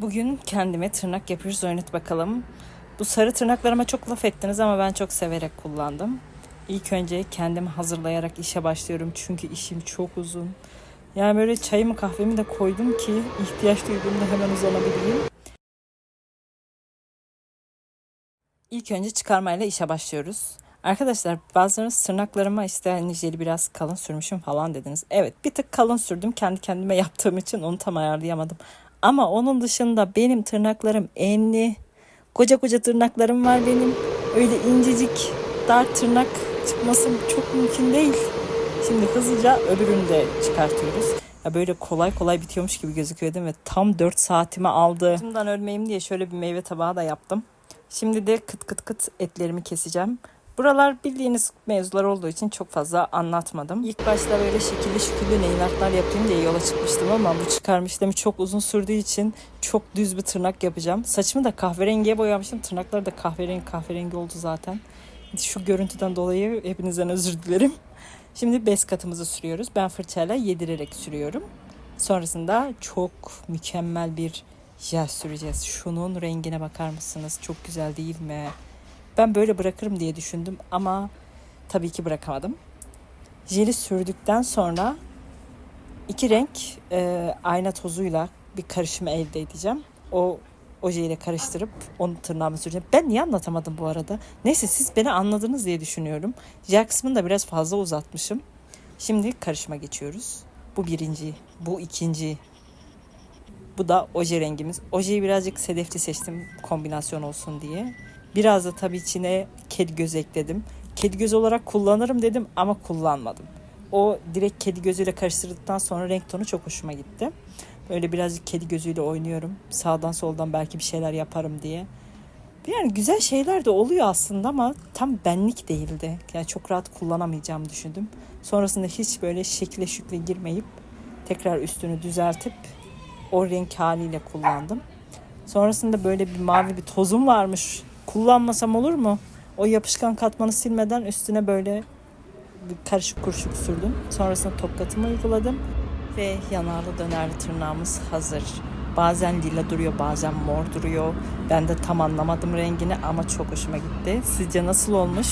Bugün kendime tırnak yapıyoruz. Oynat bakalım. Bu sarı tırnaklarıma çok laf ettiniz ama ben çok severek kullandım. İlk önce kendimi hazırlayarak işe başlıyorum. Çünkü işim çok uzun. Yani böyle çayımı kahvemi de koydum ki ihtiyaç duyduğumda hemen uzanabileyim. İlk önce çıkarmayla işe başlıyoruz. Arkadaşlar bazılarınız tırnaklarıma işte hani jeli biraz kalın sürmüşüm falan dediniz. Evet bir tık kalın sürdüm kendi kendime yaptığım için onu tam ayarlayamadım. Ama onun dışında benim tırnaklarım enli. Koca koca tırnaklarım var benim. Öyle incecik dar tırnak çıkması çok mümkün değil. Şimdi hızlıca öbürünü de çıkartıyoruz. Ya böyle kolay kolay bitiyormuş gibi gözüküyor değil mi? Tam 4 saatimi aldı. Bundan ölmeyeyim diye şöyle bir meyve tabağı da yaptım. Şimdi de kıt kıt kıt etlerimi keseceğim. Buralar bildiğiniz mevzular olduğu için çok fazla anlatmadım. İlk başta böyle şekilli şükürlü nail artlar yapayım diye yola çıkmıştım ama bu çıkarma işlemi çok uzun sürdüğü için çok düz bir tırnak yapacağım. Saçımı da kahverengiye boyamıştım. Tırnakları da kahverengi kahverengi oldu zaten. Şu görüntüden dolayı hepinizden özür dilerim. Şimdi bez katımızı sürüyoruz. Ben fırçayla yedirerek sürüyorum. Sonrasında çok mükemmel bir jel süreceğiz. Şunun rengine bakar mısınız? Çok güzel değil mi? Ben böyle bırakırım diye düşündüm ama tabii ki bırakamadım. Jeli sürdükten sonra iki renk e, ayna tozuyla bir karışım elde edeceğim. O ojeyle karıştırıp onu tırnağıma süreceğim. Ben niye anlatamadım bu arada? Neyse siz beni anladınız diye düşünüyorum. Jel kısmını da biraz fazla uzatmışım. Şimdi karışıma geçiyoruz. Bu birinci, bu ikinci, bu da oje rengimiz. Ojeyi birazcık sedefli seçtim kombinasyon olsun diye. Biraz da tabii içine kedi göz ekledim. Kedi göz olarak kullanırım dedim ama kullanmadım. O direkt kedi gözüyle karıştırdıktan sonra renk tonu çok hoşuma gitti. Böyle birazcık kedi gözüyle oynuyorum. Sağdan soldan belki bir şeyler yaparım diye. Yani güzel şeyler de oluyor aslında ama tam benlik değildi. Yani çok rahat kullanamayacağımı düşündüm. Sonrasında hiç böyle şekle şükle girmeyip tekrar üstünü düzeltip o renk haliyle kullandım. Sonrasında böyle bir mavi bir tozum varmış. Kullanmasam olur mu? O yapışkan katmanı silmeden üstüne böyle karışık kuruşuk sürdüm. Sonrasında tokatımı uyguladım. Ve yanarlı dönerli tırnağımız hazır. Bazen lila duruyor, bazen mor duruyor. Ben de tam anlamadım rengini ama çok hoşuma gitti. Sizce nasıl olmuş?